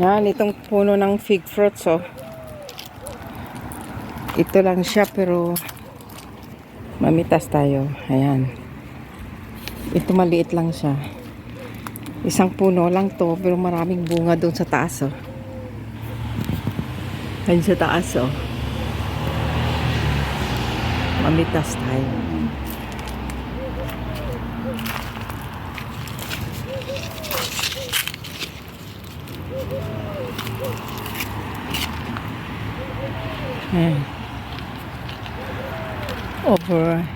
Yan, itong puno ng fig fruits, oh. Ito lang siya, pero mamitas tayo. Ayan. Ito maliit lang siya. Isang puno lang to, pero maraming bunga doon sa taas, oh. Ayan sa taas, oh. Mamitas tayo. Ayan. Over.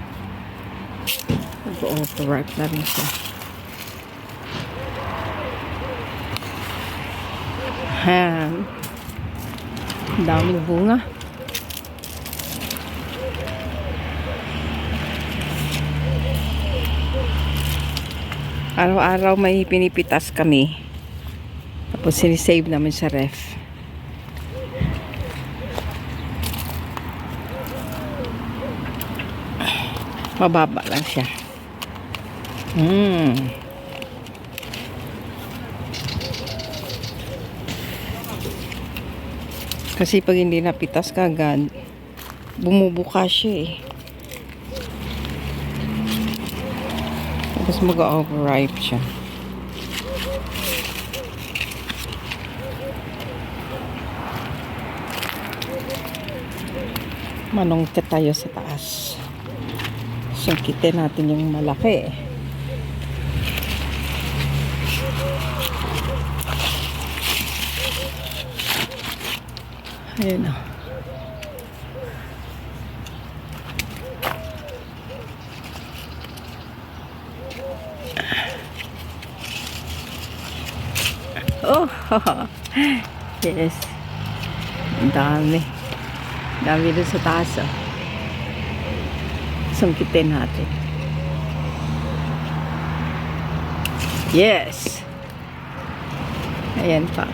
Over-overripe na rin siya. Ayan. Daming bunga. Araw-araw may pinipitas kami. Tapos sinisave namin sa ref. Mababa lang siya. Mm. Kasi pag hindi napitas kagad, bumubuka siya eh. Tapos mag-overripe siya. Manongkit tayo sa taas. Sungkitin natin yung malaki. Ayun na. Oh, yes. Ang dami. Dami doon sa taas, oh. Sungkitin natin. Yes. Ayan pa.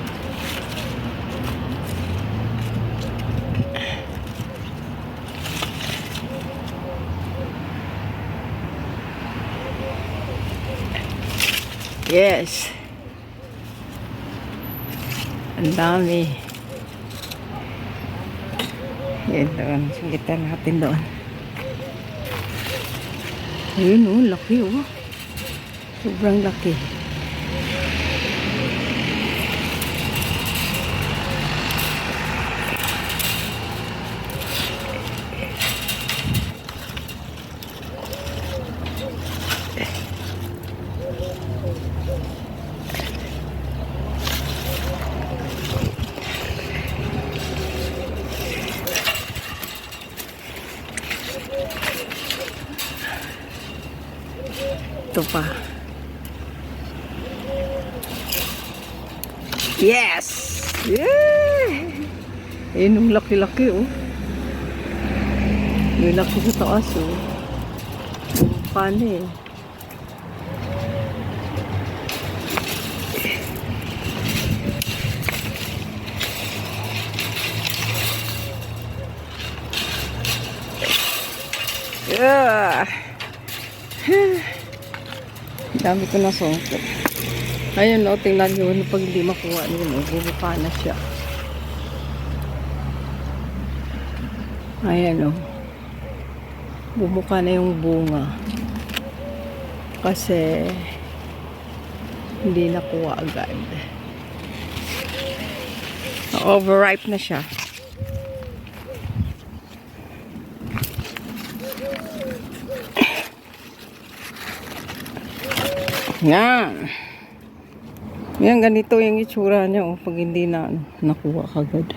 Yes. Ang dami. Yan doon. Sungkitan natin doon. Ayun oh, laki oh. Sobrang laki. Ito pa. Yes! Yeah! Ayun yung laki-laki oh. May laki sa taas oh. Paano eh. Dami ko na sungkit. Ayun o, tingnan nyo ano pag hindi makuha nyo, no, na siya. Ayan o. Bumuka na yung bunga. Kasi hindi nakuha agad. Overripe na siya. Yan. Yan, ganito yung itsura niya oh, pag hindi na ano, nakuha kagad.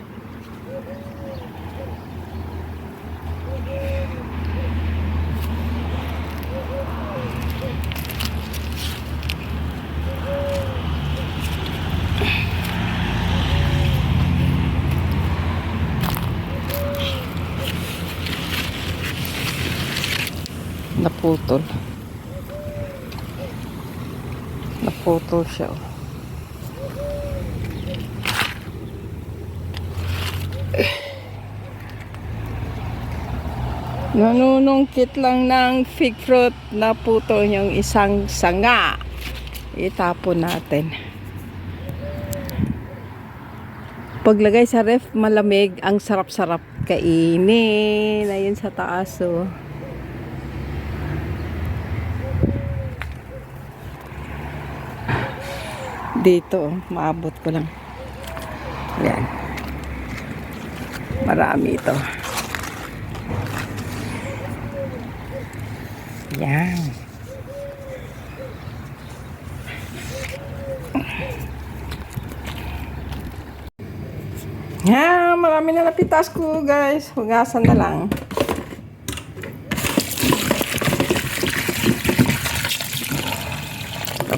Naputol. Naputol siya. oh. Nanunungkit lang ng fig fruit na putol yung isang sanga. Itapon natin. Paglagay sa ref, malamig. Ang sarap-sarap kainin. Ayun sa taas, oh. Dito, maabot ko lang. Yan. Marami ito. Yan. Yan, marami na napitas ko, guys. Hugasan na lang.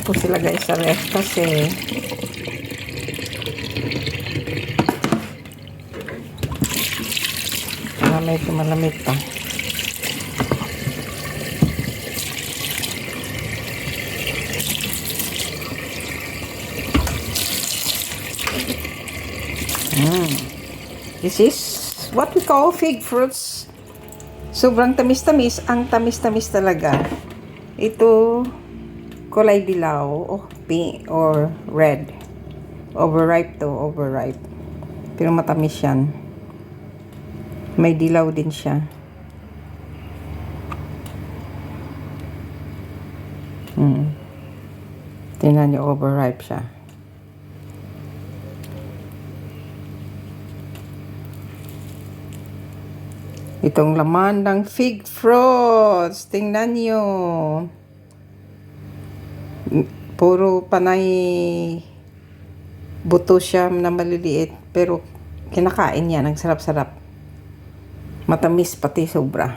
Tapos ilagay sa ref kasi malamig malamig pa. Mm. This is what we call fig fruits. Sobrang tamis-tamis. Ang tamis-tamis talaga. Ito, kulay dilaw o pink or red. Overripe to, overripe. Pero matamis yan. May dilaw din siya. Hmm. Tingnan niyo, overripe siya. Itong laman ng fig fruits. Tingnan niyo. Puro panay buto siya na maliliit. Pero kinakain yan. Ang sarap-sarap. Matamis pati sobra.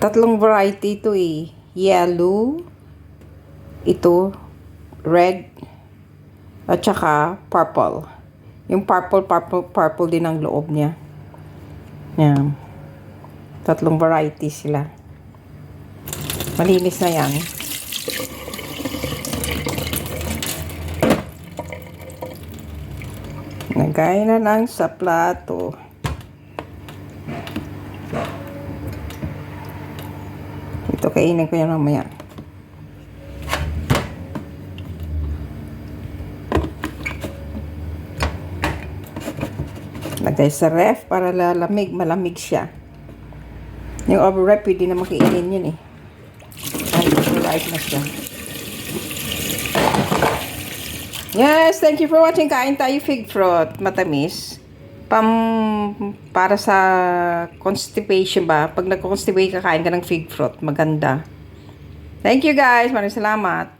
Tatlong variety ito eh. Yellow. Ito. Red. At saka purple. Yung purple, purple, purple din ang loob niya. Yan. Tatlong variety sila. Malinis na yan. Nagay na lang sa plato. Ito kainin ko yan mamaya. Lagay sa ref para lalamig, malamig siya. Yung overripe, pwede na makainin yun eh. Overripe na siya. Yes, thank you for watching. Kain tayo fig fruit. Matamis. Pam, para sa constipation ba? Pag nagko-constipate ka, kain ka ng fig fruit. Maganda. Thank you guys. Maraming salamat.